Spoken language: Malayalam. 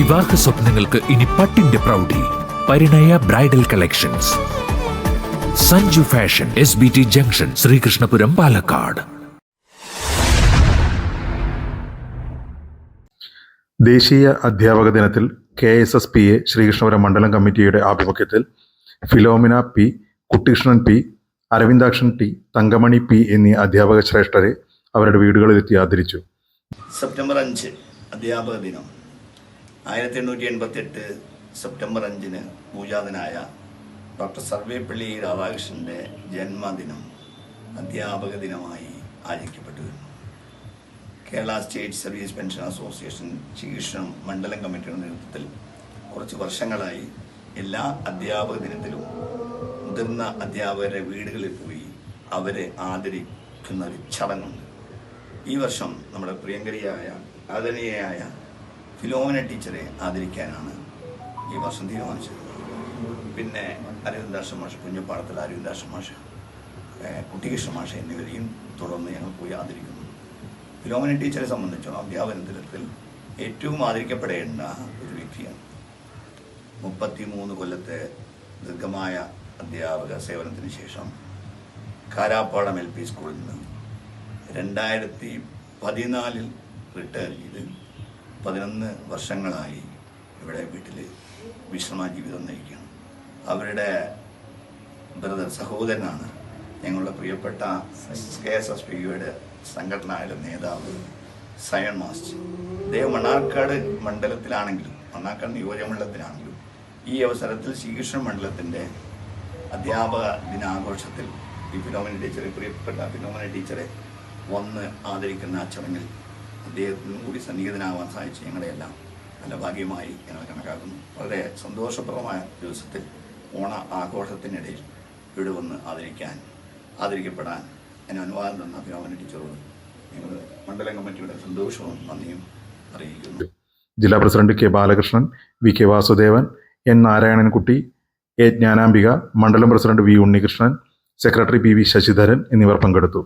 വിവാഹ സ്വപ്നങ്ങൾക്ക് ഇനി പട്ടിന്റെ പ്രൗഢി. Parinaya bridal collections. Sanju fashion S B T junction Sreekrishnapuram Palakkad. ദേശീയ അധ്യാപക ദിനത്തിൽ K S S P A Sreekrishnapuram മണ്ഡലം കമ്മിറ്റിയുടെ ആഭിമുഖ്യത്തിൽ Philomina P Kuttikrishnan P Aravindakshan T Thankamani P എന്നീ അധ്യാപക ശ്രേഷ്ഠരെ അവരുടെ വീടുകളിലെത്തി ആദരിച്ചു. സെപ്റ്റംബർ അഞ്ച് അധ്യാപക ദിനം. ആയിരത്തി എണ്ണൂറ്റി എൺപത്തി എട്ട് സെപ്റ്റംബർ അഞ്ചിന് പൂജാതനായ ഡോക്ടർ സർവേപ്പള്ളി രാധാകൃഷ്ണന്റെ ജന്മദിനം അധ്യാപക ദിനമായി ആചരിക്കപ്പെട്ടു Kerala state service pension association Sreekrishnam മണ്ഡലം കമ്മിറ്റിയുടെ നേതൃത്വത്തിൽ കുറച്ച് വർഷങ്ങളായി എല്ലാ അധ്യാപക ദിനത്തിലും മുതിർന്ന അധ്യാപകരുടെ വീടുകളിൽ പോയി അവരെ ആദരിക്കുന്ന ഒരു ചടങ്ങുണ്ട്. ഈ വർഷം നമ്മുടെ പ്രിയങ്കരിയായ ആദരണീയയായ ഫിലോമിന ടീച്ചറെ ആദരിക്കാനാണ് ഈ വർഷം തീരുമാനിച്ചത്. പിന്നെ അരവിന്ദാശ മാഷ് കുഞ്ഞപ്പാടത്തിൽ അരവിന്ദാശ മാഷ് കുട്ടികൃഷ്ണ മാഷ എന്നിവരെയും തുടർന്ന് ഞങ്ങൾ പോയി ആദരിക്കുന്നു. ഫിലോമിന ടീച്ചറെ സംബന്ധിച്ചോളം അധ്യാപന തലത്തിൽ ഏറ്റവും ആദരിക്കപ്പെടേണ്ട ഒരു വ്യക്തിയാണ്. മുപ്പത്തി മൂന്ന് കൊല്ലത്തെ ദീർഘമായ അധ്യാപക സേവനത്തിന് ശേഷം കാരാപ്പാടം എൽ പി സ്കൂളിൽ നിന്ന് രണ്ടായിരത്തി പതിനാലിൽ റിട്ടയർ ചെയ്ത്. പതിനൊന്ന് വർഷങ്ങളായി ഇവിടെ വീട്ടിൽ വിശ്രമ ജീവിതം നയിക്കുകയാണ് അവരുടെ ബ്രദർ സഹോദരനാണ്. ഞങ്ങളുടെ പ്രിയപ്പെട്ട കെ എസ് എസ് പിയുടെ സംഘടനയുടെ നേതാവ് സയൺ മാസ്റ്റർ. അദ്ദേഹം മണ്ണാർക്കാട് മണ്ഡലത്തിലാണെങ്കിലും മണ്ണാർക്കാട് നിയോജകമണ്ഡലത്തിലാണെങ്കിലും ഈ അവസരത്തിൽ ശ്രീകൃഷ്ണ മണ്ഡലത്തിന്റെ അധ്യാപക ദിനാഘോഷത്തിൽ ഈ ഫിനോമിനി ടീച്ചറെ പ്രിയപ്പെട്ട ഫിനോമിനി ടീച്ചറെ വന്ന് ആദരിക്കുന്ന ചടങ്ങിൽ അദ്ദേഹത്തിനും കൂടി സന്നിഹിതനാവാൻ സാധിച്ചു ഞങ്ങളെല്ലാം നല്ല ഭാഗ്യമായി ഞങ്ങൾ കണക്കാക്കുന്നു. വളരെ സന്തോഷപ്രദമായ ദിവസത്തിൽ ഓണ ആഘോഷത്തിനിടയിൽ ഇവിടെ വന്ന് ആദരിക്കാൻ ആദരിക്കപ്പെടാൻ എന്നെ അനുവാദം തന്ന ഫിലോമിന ടീച്ചറോട് ഞങ്ങൾ മണ്ഡലം കമ്മിറ്റിയുടെ സന്തോഷവും നന്ദിയും അറിയിക്കുന്നു. ജില്ലാ president K Balakrishnan V K Vasudevan N Narayanankutty A Jnanambika മണ്ഡലം president V Unnikrishnan secretary P V Sasidharan എന്നിവർ പങ്കെടുത്തു.